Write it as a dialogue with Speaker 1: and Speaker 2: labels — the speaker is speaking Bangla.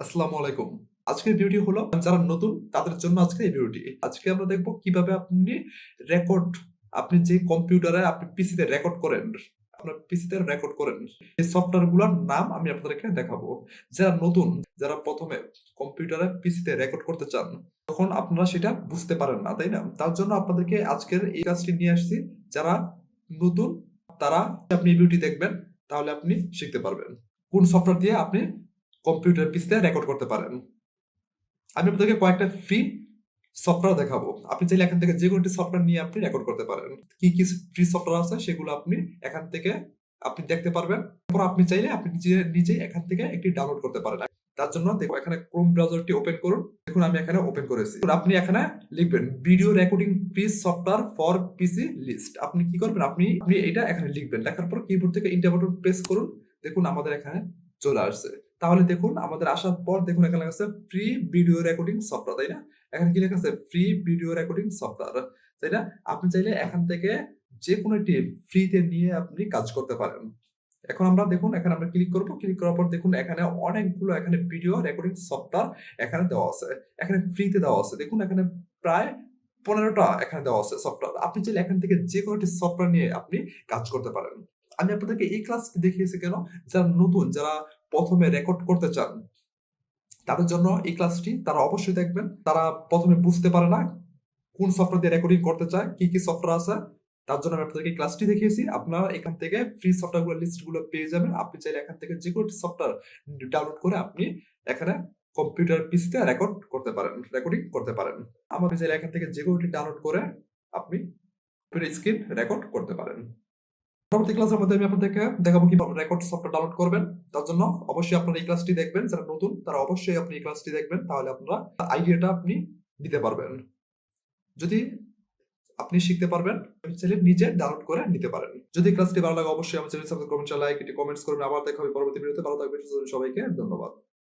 Speaker 1: আসসালামু আলাইকুম। আজকের ভিডিও হলো, যারা নতুন, তাদের জন্য আজকে এই ভিডিওটি। আজকে আমরা দেখব কীভাবে আপনি রেকর্ড আপনি যে কম্পিউটারে আপনি পিসিতে রেকর্ড করেন, আপনার পিসিতে রেকর্ড করেন, এই সফটওয়্যারগুলোর নাম আমি আপনাদেরকে দেখাবো। যারা নতুন, যারা প্রথমে কম্পিউটারে পিসিতে রেকর্ড করতে চান, তখন আপনারা সেটা বুঝতে পারেন না, তাই না? তার জন্য আপনাদেরকে আজকের এই কাজটি নিয়ে আসছি। যারা নতুন, তারা আপনি এই ভিডিওটি দেখবেন, তাহলে আপনি শিখতে পারবেন। কোন সফটওয়্যার দিয়ে আপনি কম্পিউটার পিসিতে রেকর্ড করতে পারেন। আমি আপনাদেরকে কয়েকটা ফ্রি সফটওয়্যার দেখাবো। আপনি চাইলে এখান থেকে যে কোনো সফটওয়্যার নিয়ে আপনি রেকর্ড করতে পারেন। কি কি ফ্রি সফটওয়্যার আছে সেগুলো আপনি এখান থেকে আপনি দেখতে পারবেন। তারপর আপনি চাইলে আপনি নিজে নিজে এখান থেকে একটি ডাউনলোড করতে পারেন। তার জন্য দেখো এখানে ক্রোম ব্রাউজারটি ওপেন করুন। দেখুন আমি এখানে ওপেন করেছি। আপনি এখানে লিখবেন video recording free software for PC list আপনি কি করবেন? আপনি আপনি এটা এখানে লিখবেন। লেখার পর কিবোর্ড থেকে ইন্টার বাটন প্রেস করুন। দেখুন আমাদের এখানে চলে আসছে। তাহলে দেখুন, আমাদের আসার পর দেখুন এখানে লেখা আছে ফ্রি ভিডিও রেকর্ডিং সফটওয়্যার তাই না? এখানে কি লেখা আছে? ফ্রি ভিডিও রেকর্ডিং সফটওয়্যার তাই না? আপনি চাইলে এখান থেকে যে কোনো একটি ফ্রিতে নিয়ে আপনি কাজ করতে পারেন। এখন আমরা দেখুন, এখানে আমরা ক্লিক করব। ক্লিক করার পর দেখুন, এখানে অনেকগুলো এখানে ভিডিও রেকর্ডিং সফটওয়্যার এখানে দেওয়া আছে। এখানে ফ্রিতে দেওয়া আছে। দেখুন, এখানে প্রায় পনেরোটা এখানে দেওয়া আছে সফটওয়্যার আপনি চাইলে এখান থেকে যে কোনো একটি সফটওয়্যার নিয়ে আপনি কাজ করতে পারেন। আমি আপনাদেরকে এই ক্লাসটি দেখিয়েছি কেন? যারা নতুন, যারা প্রথমে রেকর্ড করতে চান, তাদের জন্য এই ক্লাসটি তারা অবশ্যই দেখবেন। তারা প্রথমে বুঝতে পারে না কোন সফটওয়্যার দিয়ে রেকর্ডিং করতে চায়, কি কি সফটওয়্যার আছে। তার জন্য আমি আপনাদেরকে ক্লাসটি দেখিয়েছি। আপনারা এখান থেকে ফ্রি সফটওয়্যারগুলো লিস্টগুলো পেয়ে যাবেন। আপনি চাইলে এখান থেকে যে কোনো সফটওয়্যার ডাউনলোড করে আপনি এখানে কম্পিউটার পিসিতে রেকর্ড করতে পারেন রেকর্ডিং করতে পারেন। আমাকে চাইলে এখান থেকে যে কোনোটি ডাউনলোড করে আপনি স্ক্রিন রেকর্ড করতে পারেন। পরবর্তী ক্লাসের মধ্যে আমি আপনাদেরকে দেখাবো কীভাবে রেকর্ড সফটওয়্যার ডাউনলোড করবেন। তার জন্য অবশ্যই আপনারা এই ক্লাসটি দেখবেন, যারা নতুন, তারা অবশ্যই আপনি এই ক্লাসটি দেখবেন, তাহলে আপনারা আইডিয়াটা আপনি দিতে পারবেন। যদি আপনি শিখতে পারবেন চাইলে নিজে ডাউনলোড করে নিতে পারেন। যদি ক্লাসটি ভালো লাগে, অবশ্যই আমার চ্যানেল সাবস্ক্রাইব করবেন লাইক এটি কমেন্টস করবেন। আবার দেখা হবে পরবর্তী ভিডিওতে ভালো থাকবেন। সবাইকে ধন্যবাদ।